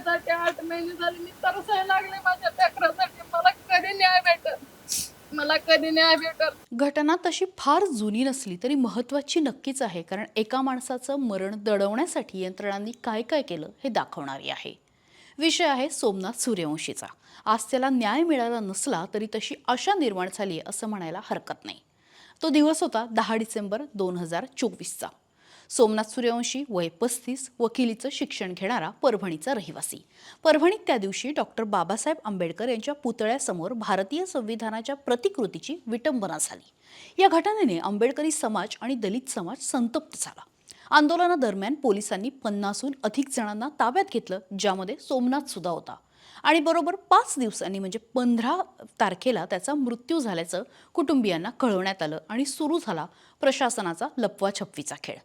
जगण्यासाठी आठ महिने झाले मी तरसायला लागले माझ्या लेकरासाठी. मला कधी न्याय भेटत मला कधी न्याय भेटत घटना तशी फार जुनी नसली तरी महत्त्वाची नक्कीच आहे कारण एका माणसाचं मरण दडवण्यासाठी यंत्रणांनी काय काय केलं हे दाखवणारी आहे. विषय आहे सोमनाथ सूर्यवंशीचा. आज त्याला न्याय मिळाला नसला तरी तशी आशा निर्माण झाली आहे असं म्हणायला हरकत नाही. तो दिवस होता दहा डिसेंबर दोन हजार चोवीसचा. सोमनाथ सूर्यवंशी वय पस्तीस वकिलीचं शिक्षण घेणारा परभणीचा रहिवासी. परभणीत त्या दिवशी डॉक्टर बाबासाहेब आंबेडकर यांच्या पुतळ्यासमोर भारतीय संविधानाच्या प्रतिकृतीची विटंबना झाली. या घटनेने आंबेडकरी समाज आणि दलित समाज संतप्त झाला. आंदोलनादरम्यान पोलिसांनी पन्नासहून अधिक जणांना ताब्यात घेतलं ज्यामध्ये सोमनाथ सुद्धा होता. आणि बरोबर पाच दिवसांनी म्हणजे पंधरा तारखेला त्याचा मृत्यू झाल्याचं कुटुंबियांना कळवण्यात आलं आणि सुरू झाला प्रशासनाचा लपवाछपवीचा खेळ.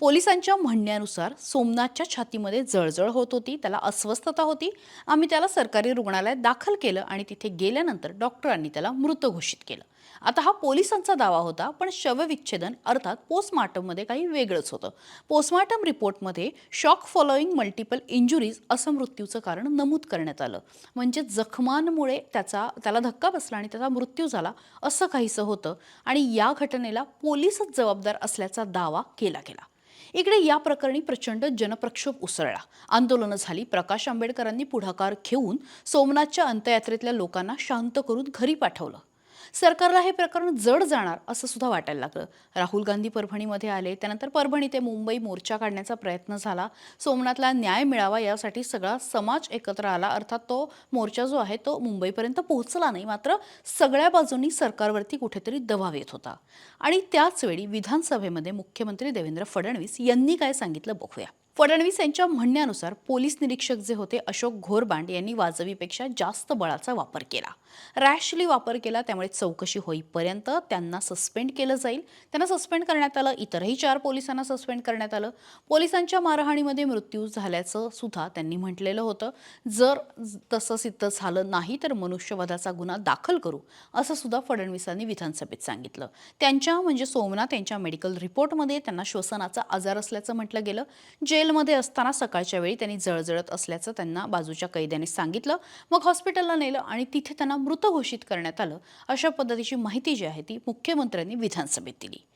पोलिसांच्या म्हणण्यानुसार सोमनाथच्या छातीमध्ये जळजळ होत होती त्याला अस्वस्थता होती. आम्ही त्याला सरकारी रुग्णालयात दाखल केलं आणि तिथे गेल्यानंतर डॉक्टरांनी त्याला मृत घोषित केलं. आता हा पोलिसांचा दावा होता पण शवविच्छेदन अर्थात पोस्टमार्टममध्ये काही वेगळंच होतं. पोस्टमार्टम रिपोर्टमध्ये शॉक फॉलोईंग मल्टिपल इंजुरीज असं मृत्यूचं कारण नमूद करण्यात आलं. म्हणजे जखमांमुळे त्याचा त्याला धक्का बसला आणि त्याचा मृत्यू झाला असं काहीसं होतं आणि या घटनेला पोलीसच जबाबदार असल्याचा दावा केला गेला. इकडे या प्रकरणी प्रचंड जनप्रक्षोभ उसळला. आंदोलनं झाली. प्रकाश आंबेडकरांनी पुढाकार घेऊन सोमनाथच्या अंत्ययात्रेतल्या लोकांना शांत करून घरी पाठवलं. सरकारला हे प्रकरण जड जाणार असं सुद्धा वाटायला लागलं. राहुल गांधी परभणीमध्ये आले त्यानंतर परभणी ते मुंबई मोर्चा काढण्याचा प्रयत्न झाला. सोमनाथला न्याय मिळावा यासाठी सगळा समाज एकत्र आला. अर्थात तो मोर्चा जो आहे तो मुंबईपर्यंत पोहोचला नाही. मात्र सगळ्या बाजूंनी सरकारवरती कुठेतरी दबाव येत होता. आणि त्याचवेळी विधानसभेमध्ये मुख्यमंत्री देवेंद्र फडणवीस यांनी काय सांगितलं बघूया. फडणवीस यांच्या म्हणण्यानुसार पोलीस निरीक्षक जे होते अशोक घोरबांड यांनी वाजवीपेक्षा जास्त बळाचा वापर केला. रॅशली वापर केला त्यामुळे चौकशी होईपर्यंत त्यांना सस्पेंड केलं जाईल. त्यांना सस्पेंड करण्यात आलं इतरही चार पोलिसांना सस्पेंड करण्यात आलं. पोलिसांच्या मारहाणीमध्ये मृत्यू झाल्याचं सुद्धा त्यांनी म्हटलेलं होतं. जर तसं सिद्ध झालं नाही तर मनुष्यवधाचा गुन्हा दाखल करू असं सुद्धा फडणवीसांनी विधानसभेत सांगितलं. त्यांच्या म्हणजे सोमनाथ यांच्या मेडिकल रिपोर्टमध्ये त्यांना श्वसनाचा आजार असल्याचं म्हटलं गेलं. जे जेलमध्ये असताना सकाळच्या वेळी त्यांनी जळजळत असल्याचं त्यांना बाजूच्या कैद्याने सांगितलं. मग हॉस्पिटलला नेलं आणि तिथे त्यांना मृत घोषित करण्यात आलं. अशा पद्धतीची माहिती जी आहे ती मुख्यमंत्र्यांनी विधानसभेत दिली.